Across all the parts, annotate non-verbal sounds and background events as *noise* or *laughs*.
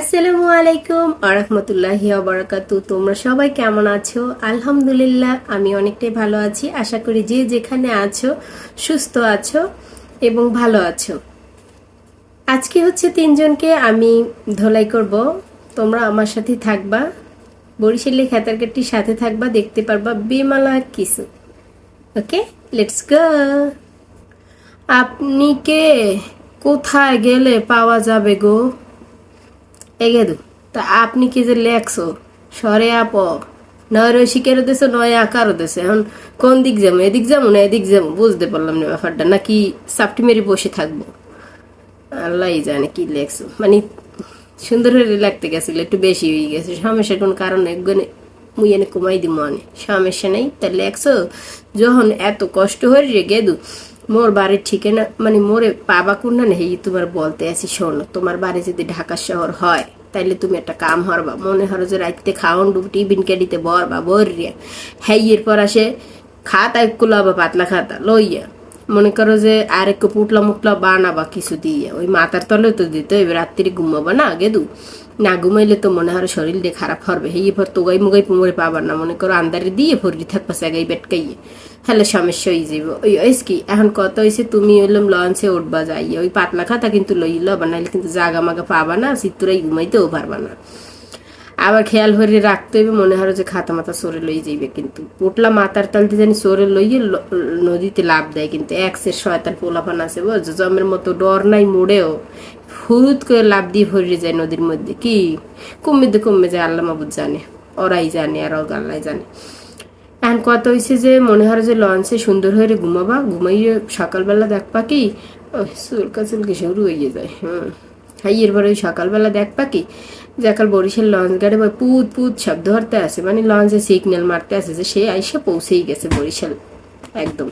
আসসালামু আলাইকুম আরহামতুল্লাহি আবরাকাতু তোমরা সবাই কেমন আছো? আলহামদুলিল্লাহ, আমি অনেকটাই ভালো আছি। আশা করি যে যেখানে আছো, সুস্থ আছো এবং ভালো আছো। আজকে হচ্ছে তিনজনকে আমি ধোলাই করব। তোমরা আমার সাথে থাকবা। বরিশালে খেতারকাটির সাথে থাকবা, দেখতে পারবা বেমালা কিছু। ওকে? লেটস গো আপনি কে? কোথায় গেলে পাওয়া যাবে গো? এগেদু তা আপনি কি যে লেখছো? সরে আপ। নয় রসিকেরও দেশে নয় আকারও দেশে এখন কোন দিক যাব? এদিক যাব না এদিক যাব? বুঝতে পারলাম না ব্যাপারটা। নাকি সাপটি মেরে বসে থাকব? আল্লাহ জানে কি লেখছো। মানে সুন্দর হয়ে লাগতে গেছিল, একটু বেশি হয়ে গেছে। সমস্যা কোনো কারণ একজনে মুই এনে কমাই দিব মনে সমস্যা নেই। তা লেখছো? যখন এত কষ্ট হয়ে রে গেদু মোর বাড়ির ঠিকানা মানে মোরে বাবা কোনটা নেই তোমার বলতে আসি শোনো, তোমার বাড়ি যদি ঢাকা শহর হয়, তাইলে তুমি একটা কাম হরবা মনে হর যে রাইতে খাওন ডুব, টিফিন কেডিতে বর বা বর রিয়া হ্যাঁ এরপর আসে, খাতা একটু বা পাতলা খাতা, লইয়া। মনে করো যে আর একটু পুটলা মুটলা বানাবা কিছু দিয়ে। ওই মাথার তলে তো দিতে এবার রাত্রি ঘুমাবা না গেদু না ঘুমাইলে তো মনে হয় শরীর দিয়ে খারাপ হবে হেই এবার তোগাই মুগাই পুমরে পাবার না। মনে করো আন্দারে দিয়ে ভরি থাকবা সেগাই বেটকাইয়ে হ্যালে সমস্যা হয়ে যাব ওই ওইস কি, এখন কত হয়েছে তুমি হইলাম লঞ্চে উঠবা যাই ওই পাতলা খাতা কিন্তু লইল বানাইলে কিন্তু জাগা মাগা পাবা না চিত্তুরাই ঘুমাইতেও পারবা না। আবার খেয়াল করে রাখতে হবে, মনে হয় যে খাতা মাথা সরে লই যাইবে কিন্তু। পোটলা মাথার তালতে জানি সরে লইয়ে নদীতে লাভ দেয় কিন্তু, একসের শয়তান পোলাপান আছে বুঝছ জমের মতো ডর নাই মোড়েও। হুরুত করে লাভ দিয়ে ভরে যায় নদীর মধ্যে, কি? কমে দে, কমে যায়, আল্লাহ মাবুদ জানে, ওরাই জানে আর আল্লাহ জানে। এখন কত হয়েছে যে, মনে হয় যে লঞ্চে সুন্দর হয়ে ঘুমাবা, ঘুমাইয়ে সকালবেলা দেখবা কি? চুলকা চুলকি শুরু হয়ে যায়, হুম। হ্যাঁ এরপরে ওই সকালবেলা দেখবা কি? যে একাল বরিশাল লঞ্চ গাড়ি ওই পুত পুত শব্দ ধরতে আসে। মানে লঞ্চে সিগন্যাল মারতে আসে যে সে আইসে পৌঁছেই গেছে বরিশাল। একদম।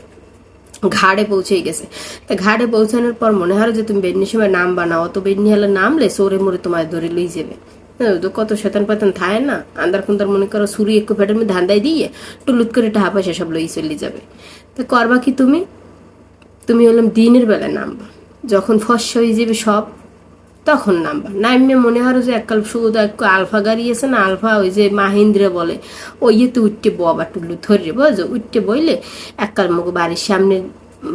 ঘাড়ে পৌঁছেই গেছে। তা ঘাড়ে পৌঁছানোর পর মনে হয় যে তুমি বেডনির সময় নাম বানাও তো বেডনি হলে নামলে সরে মরে তোমার ধরে লই যাবে। হ্যাঁ, তো কত শতান পাতান থায় না? আন্দার কুন্দার মনে করো সুরি একটু ফেটের মধ্যে ধান্দাই দিয়ে টুলুত করে টাকা পয়সা সব লই চলে যাবে। তো করবা কি তুমি? তুমি হলাম দিনের বেলা নামবা। যখন ফস হয়ে যাবে সব তখন নামবা নামে মনে হয় যে এককাল শুধু একটু আলফা গাড়ি আছে না, আলফা ওই যে মাহিন্দ্র বলে। ওই তো উঠতে বাবা টুল্লু ধরে বুঝো উঠতে বইলে এককাল মুখ বাড়ির সামনে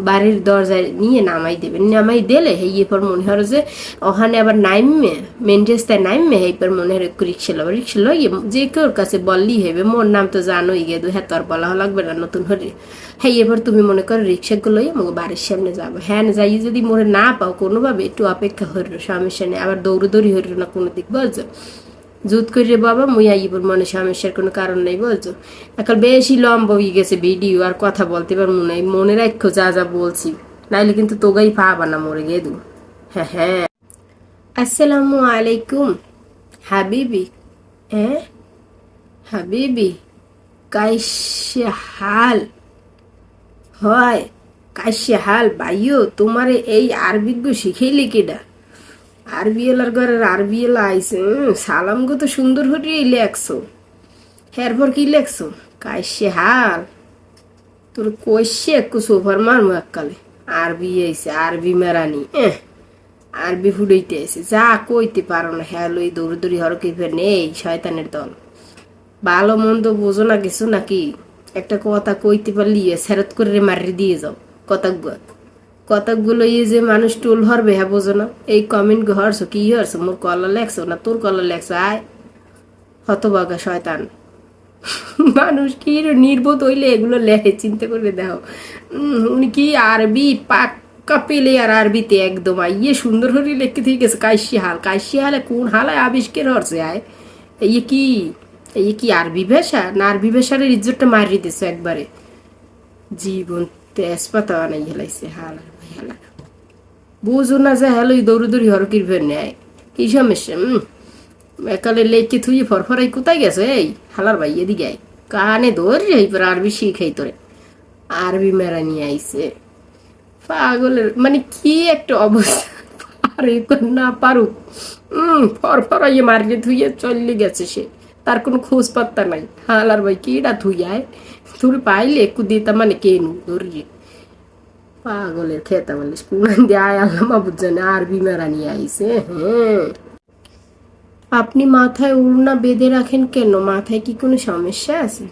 বাড়ির দরজায় নিয়ে নামাই দেবে। নামাই দিলে হেয়ে পর মনে হয় যে, ওখানে আবার নাইমে মেন রাস্তায় নাইমে হেই পর মনে হয় রিক্সা লবে রিক্সা লইয়ে যে কেউর কাছে বললি হেবে, মোর নাম তো জানোই গে দু হ্যাঁ তোর বলা লাগবে না নতুন হরে হ্যাঁ এবার তুমি মনে করো রিক্সাগুলো আমাকে বাড়ির সামনে যাব। হ্যাঁ যাই, যদি মোরে না পাও কোনোভাবে, একটু অপেক্ষা হরিল সমস্যা নেই আবার দৌড়দৌড়ি হরিল না কোনো দিক বুঝছ জুত করে বাবা, মুই আইবর মনে সমস্যার কোনো কারণ নেই, বলছো? এখন বেশি লম্বা হয়ে গেছে ভিডিও, আর কথা বলতে পারব না এই মনে রাখো যা যা বলছি। নাইলে কিন্তু তোগাই পাবা না মরে গেদু। হ্যাঁ হ্যাঁ। আসসালামু আলাইকুম। হাবিবি হ্যাঁ? হাবিবি, কাইসে হাল। হয়, কাইসে হাল বাইও তোমারে এই আরবিজ্ঞ শিখাইলে কেডা? আরবি এলার ঘরের আরবি এলা আইসে সালাম গো তো সুন্দর হরিয়ে লেখছো। এরপর কি লেখছো? কাইসে হাল। তোর কইসে একটু সোফার মারমু এককালে। আরবি আইসে আরবি মেরানি, এহ। আরবি ফুডইতে আইসে, যা কইতে পারো না হ্যাঁ লই দৌড়ে দৌড়ি হর কি ফের নেই, শয়তানের দল। ভালো মন্দ বোঝো না কিছু নাকি? একটা কথা কইতে পারলি সেরত করে মারি দিয়ে যাও কতকগুলো কতকগুলো ইয়ে যে মানুষ টুল হরবে হ্যাঁ বোঝো না? এই কমেন্ট হরছো কি হরছো মোর কলা লেখছো না তোর কলা লেখছো? আয় হতবাগা শয়তান। *laughs* মানুষ কি নির্বোধ হইলে এগুলো লেখে, চিন্তা করবে, দেখো। উনি কি আরবি, পাক্কা পেলে আর আরবিতে একদম। ইয়ে সুন্দর করে লিখতে থেকে গেছে কাইশি হাল কাইশি হালে কোন হালায় আবিষ্কার হরছে আয়? এই কি এই কি আরবি ভাষা? না, আরবি ভাষার ইজ্জতটা মারি দিছে একবারে। জীবন তেজপাতা বানাই হেলাইছে, হাল আর ভাই হালা। বুঝো না যে হ্যালো দৌড়ি দৌড়ি হরকির ফের নেয়। কি সমস্যা? উম, একালে লেকে থুই ফরফরাই কোথায় গেছে? এই, হালার ভাই এদিকে আয়। কানে ধরি এই পর আরবি শিখাই তোরে। আরবি মেরা নিয়ে আইছে। পাগলের মানে কি একটা অবস্থা? পারে না পারুক। হম ফরফরাইয়ে মার্কে থুইয়ে চলে গেছে সে। তার কোনো খোঁজ পাত্তা নাই। হালার ভাই কিডা থুইয়ায় তুই পাইলে একটু দিতাম মানে কেনু? ধরি পাগলের খেতা বলিস কোন দিয়ে আয় আল্লাহ মাবুদ জানে আরবি মেরা নিয়ে আইছে হ্যাঁ। আপনি মাথায় উড়না বেঁধে রাখেন কেন? মাথায় কি কোনো সমস্যা আছে?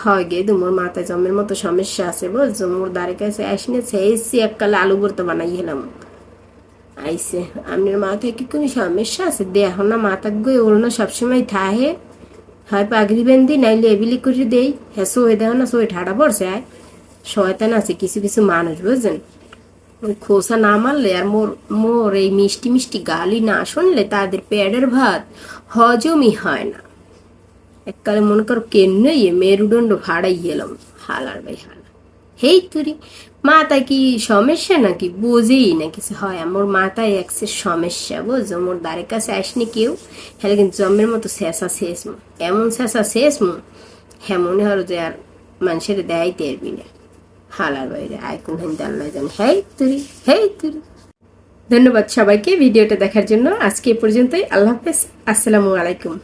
হয় গে তোমার মাথায় জমের মতো সমস্যা আছে, বুঝছ? মোর দাঁড়ে কাছে আসিনে সেই এককালে আলু ভর্তা বানাই গেলাম আইসে আপনার মাথায় কি কোনো সমস্যা আছে? দেখো না মাথা গই ওড়না সবসময় থাহে। হয় পাগড়ি বেঁধি নাইলে এবিলি করে দেই। হ্যাঁ সোয়ে দেওয়া না সোয়ে ঠাডা পড়ছে আয়। শয়তান আছে, কিছু কিছু মানুষ, বুঝছেন? ওই খোসা না মারলে আর মোর মোর এই মিষ্টি মিষ্টি গালি না শুনলে তাদের পেটের ভাত হজমই হয় না। এককালে মনে করো কেন্নই মেরুদণ্ড ভাড়াই গেলাম হালার ভাই হালা হেই তুরি মাথায় কি সমস্যা নাকি? বোঝেই না কিছু হয়। আমার মাথায় একসের সমস্যা, বুঝছ? মোর দ্বারের কাছে আসনি কেউ। হ্যাঁ কিন্তু জমের মতো শেষা শেষ মু। এমন শেষা শেষ মু হ্যাঁ মনে হলো যে আর মানুষের দেয় তেরবি না। হালার বাইরে, আয় কোন হিন্দি আল্লাহ জানে হেই তুরি হেই তুরি ধন্যবাদ সবাইকে ভিডিওটা দেখার জন্য। আজকে এ পর্যন্তই। আল্লাহ হাফেজ। আসসালামু আলাইকুম।